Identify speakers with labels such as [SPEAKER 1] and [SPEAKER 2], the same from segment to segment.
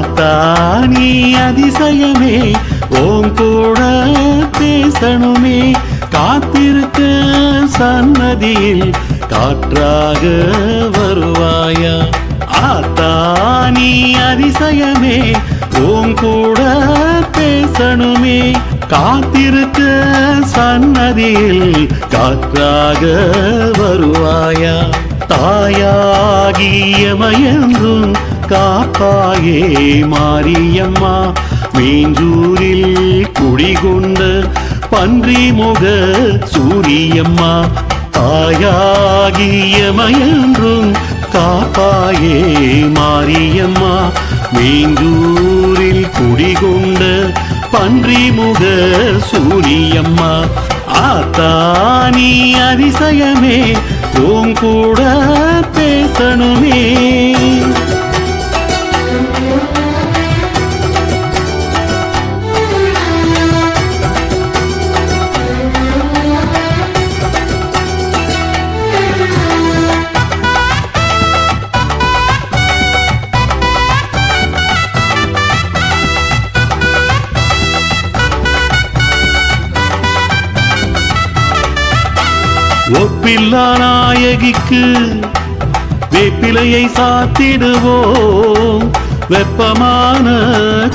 [SPEAKER 1] தாத்தா நீ அதிசயமே. ஓம் கூட பேசணுமே. காத்திருக்க சன்னதியில் காற்றாக வருவாயா? ஆத்தா நீ அதிசயமே. ஓம் கூட பேசணுமே. காத்திருக்க சன்னதியில் காற்றாக வருவாயா? தாயாகியமையன்று காப்பாயே மாரியம்மா. மீஞ்சூரில் குடிகொண்ட பன்றி முக சூரியம்மா. தாயாகிய மயன்றும் காப்பாயே மாரியம்மா. மீஞ்சூரில் குடிகொண்ட பன்றி முக சூரியம்மா. ஆத்தானி அதிசயமே உன் கூட பேசணுமே. ஒப்பில்லா நாயகிக்கு வேப்பிலையை சாத்திடுவோம். வெப்பமான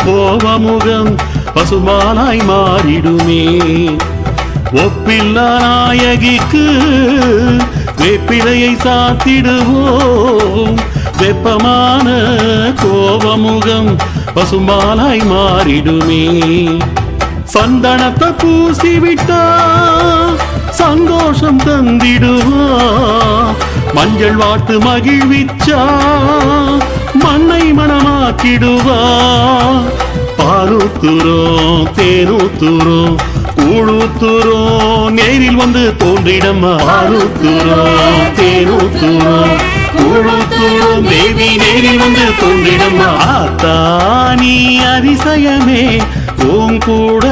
[SPEAKER 1] கோபமுகம் பசுமாலாய் மாறிடுமே. ஒப்பில்லா நாயகிக்கு வேப்பிலையை சாத்திடுவோம். வெப்பமான கோபமுகம் பசுமாலாய் மாறிடுமே. சந்தனத்தை பூசிவிட்டா சந்தோஷம் தந்திடுவா மஞ்சள் வாட்டு மகிழ்விச்சா மண்ணை மனமாக்கிடுவா பாலூத்துறோம் தேனூத்துறோம் கூழூத்துறோம் நேரில் வந்து தோன்றிடம்மா பாலூத்துறோம் தேனூத்துறோம் கூழூத்துறோம் தேவி நேரில் வந்து தோன்றிடம்மா ஆத்தா அதிசயமே உன் கூட